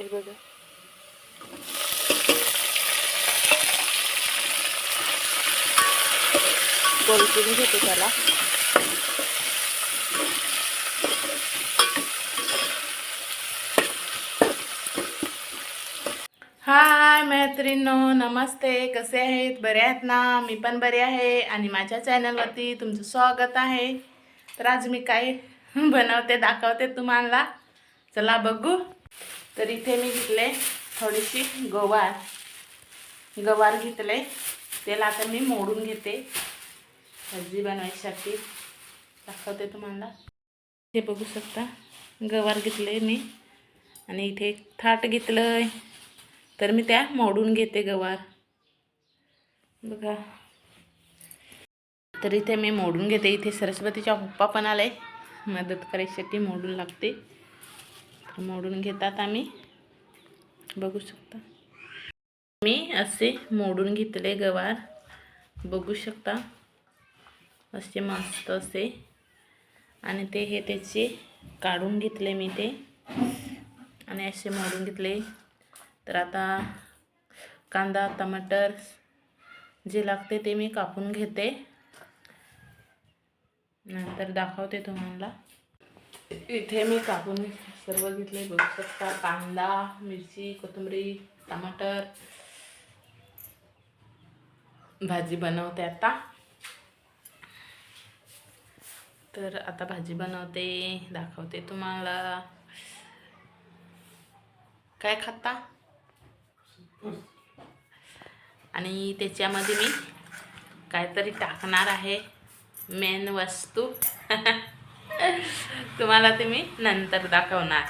हे बघा. परतून घेते त्याला. हाय मैत्रिणींनो नमस्ते. कसे आहेत? बरे आहेत ना? मी पण बरे आहे. आणि माझ्या चॅनलवरती तुमचं स्वागत आहे. तर आज मी काय बनवते दाखवते तुम्हाला. चला बघू. तर इथे मी घेतले थोडीशी गवार. गवार घेतले. त्याला आता मी मोडून घेते. भाजी बनवायसाठी. दाखवते तुम्हाला. हे बघू शकता. गवार घेतले मी. आणि इथे थाट थाट घेतलंय. तर मी त्या मोडून घेते गवार. बघा. तर इथे मी मोडून घेते. इथे सरस्वतीच्या पप्पा पण आले. मदत करायसाठी मोडून लागते. मोडून घेतात आम्ही. बघू शकता. मी असे मोडून घेतले गवार. बघू शकता. असे मस्त असे. आणि ते हे त्याचे काढून घेतले मी ते. आणि असे मोडून घेतले. तर आता कांदा टमाटर जे लागते ते मी कापून घेते. नंतर दाखवते तुम्हाला. इथे मी कापून सर्व घेतले बघू शकता. कांदा मिरची कोथिंबरी टमाटर. भाजी बनवते आता. तर आता भाजी बनवते दाखवते तुम्हाला. काय खाता? आणि त्याच्यामध्ये मी काहीतरी टाकणार आहे मेन वस्तू. तुम्हाला ते मी नंतर दाखवणार.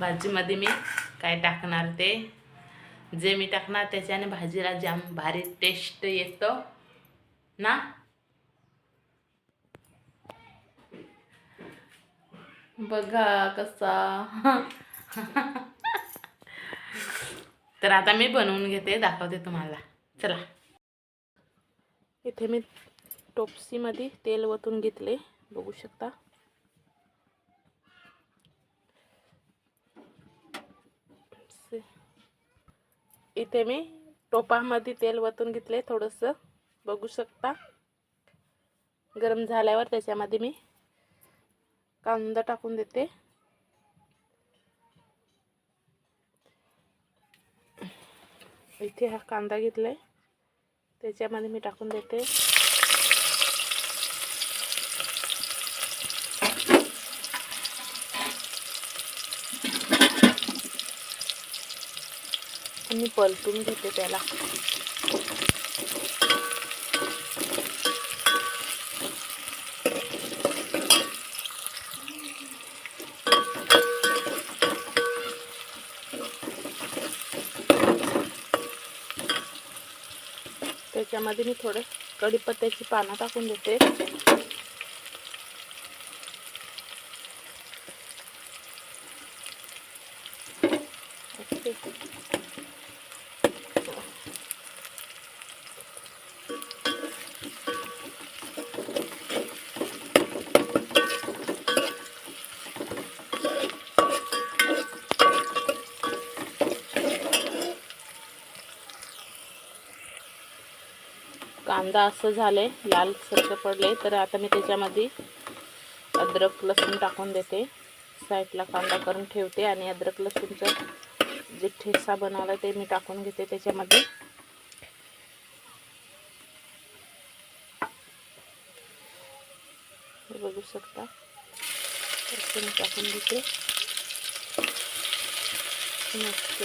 भाजीमध्ये मी काय टाकणार ते? जे मी टाकणार त्याच्याने भाजीला जाम भारी टेस्ट येतो. ना? बघा कसा. तर आता मी बनवून घेते दाखवते तुम्हाला. चला. इथे मी टोपसीमध्ये तेल वतून घेतले. बघू शकता. इथे मी टोपामध्ये तेल वतून घेतले थोडंसं. बघू शकता. गरम झाल्यावर त्याच्यामध्ये मी कांदा टाकून देते. इथे हा कांदा घेतलाय. त्याच्यामध्ये मी टाकून देते. मी पलटून घेते त्याला. त्याच्यामध्ये मी थोडं कढीपत्त्याची पानं टाकून देते. कांदा असं झाले लाल सरक पडले तर आता मी त्याच्यामध्ये अद्रक लसूण टाकून देते. साईडला कांदा करून ठेवते आणि अद्रक लसूणचं जे ठेसा बनवला ते मी टाकून घेते त्याच्यामध्ये. बघू शकता. मी टाकून घेते मस्त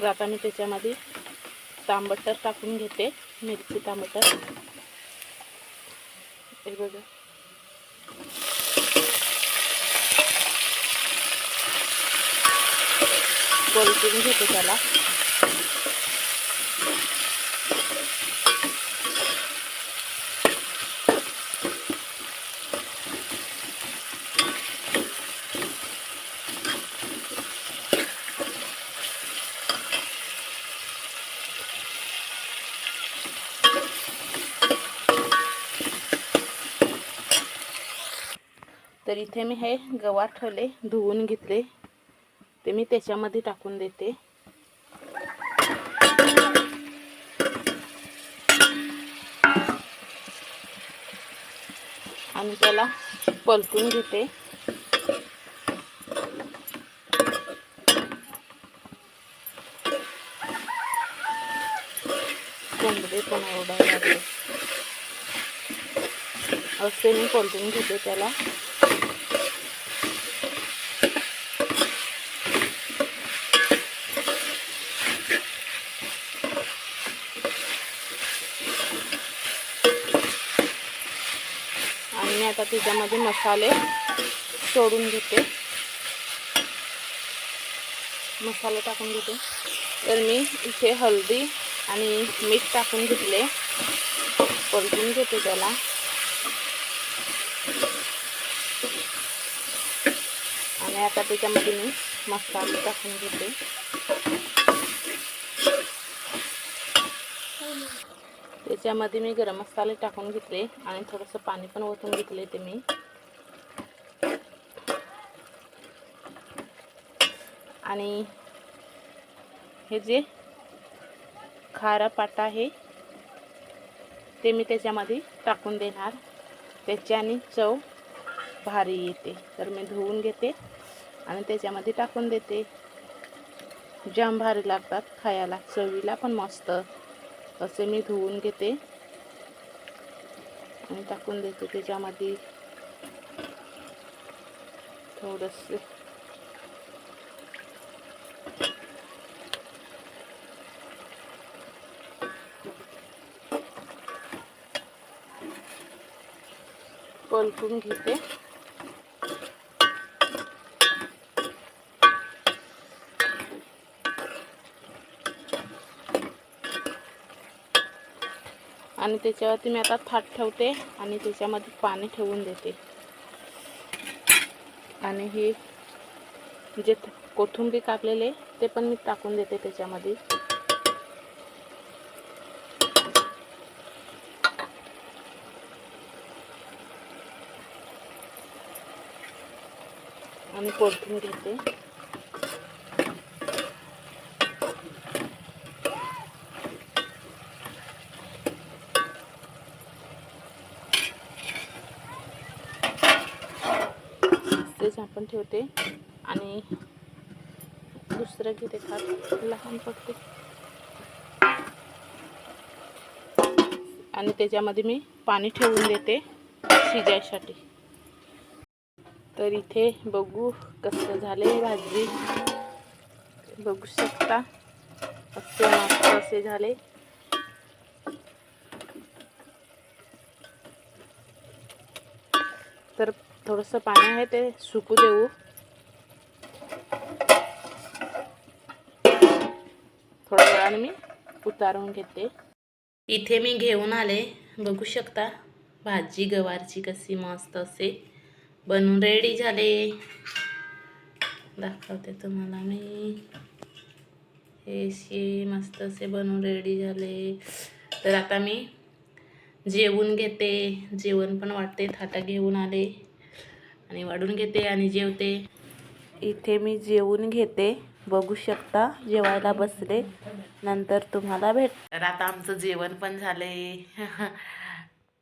तर आता मी त्याच्यामध्ये तांबटर टाकून घेते मिरची तांबटर. हे बघा. परतून घेते त्याला. तर इथे मी हे गवार ठेवले धुवून घेतले. ते मी त्याच्यामध्ये टाकून देते. आणि त्याला पलटून घेते. कोंबडे पण ओरडायला लागले. असे मी पलटून घेते त्याला. आता त्याच्यामध्ये मसाले सोडून घेते मसाला टाकून घेते तर मी इथे हळदी आणि मीठ टाकून घेतले. परतून घेते त्याला. आणि आता त्याच्यामध्ये मी मसाले टाकून घेते. त्याच्यामध्ये मी गरम मसाले टाकून घेतले आणि थोडंसं पाणी पण ओतून घेतले ते मी. आणि हे जे खारा पाटा आहे ते मी त्याच्यामध्ये टाकून देणार. त्याच्याने चव भारी येते. तर मी धुवून घेते आणि त्याच्यामध्ये टाकून देते. जाम भारी लागतात खायला. चवीला पण मस्त. असे मी धुवून घेते. आणि टाकून देते त्याच्यामध्ये थोडंसं. पलटून घेते. आणि त्याच्यावरती मी आता थाट ठेवते आणि त्याच्यामध्ये पाणी ठेवून देते. आणि हे जे कोथिंबीर कापलेले ते पण मी टाकून देते त्याच्यामध्ये. आणि परतून घेते. झाकण ठेवते. आणि दुसरं घेते खात लहान पडते आणि त्याच्यामध्ये मी पाणी ठेवून देते शिजायसाठी. तर इथे बघू कसं झाले भाजी. बघू शकता असे मस्त असे झाले. तर थोडंसं पाणी आहे ते सुकू देऊ. थोड्या वेळाने मी उतारून घेते. इथे मी घेऊन आले. बघू शकता भाजी गवारची कशी मस्त असे बनून रेडी झाले. दाखवते तुम्हाला मी. हे मस्त असे बनून रेडी झाले. तर आता मी जेवून घेते. जेवण पण वाटते. थाटा घेऊन आले. आणि वाढून घेते आणि जेवते. इथे मी जेवून घेते. बघू शकता जेवायला बसले. नंतर तुम्हाला भेट तर आता आमचं जेवण पण झाले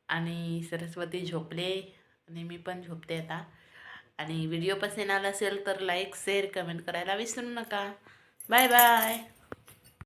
आणि सरस्वती झोपले. आणि मी पण झोपते आता. आणि व्हिडिओ पसंत आला असेल तर लाईक शेअर कमेंट करायला विसरू नका. Bye bye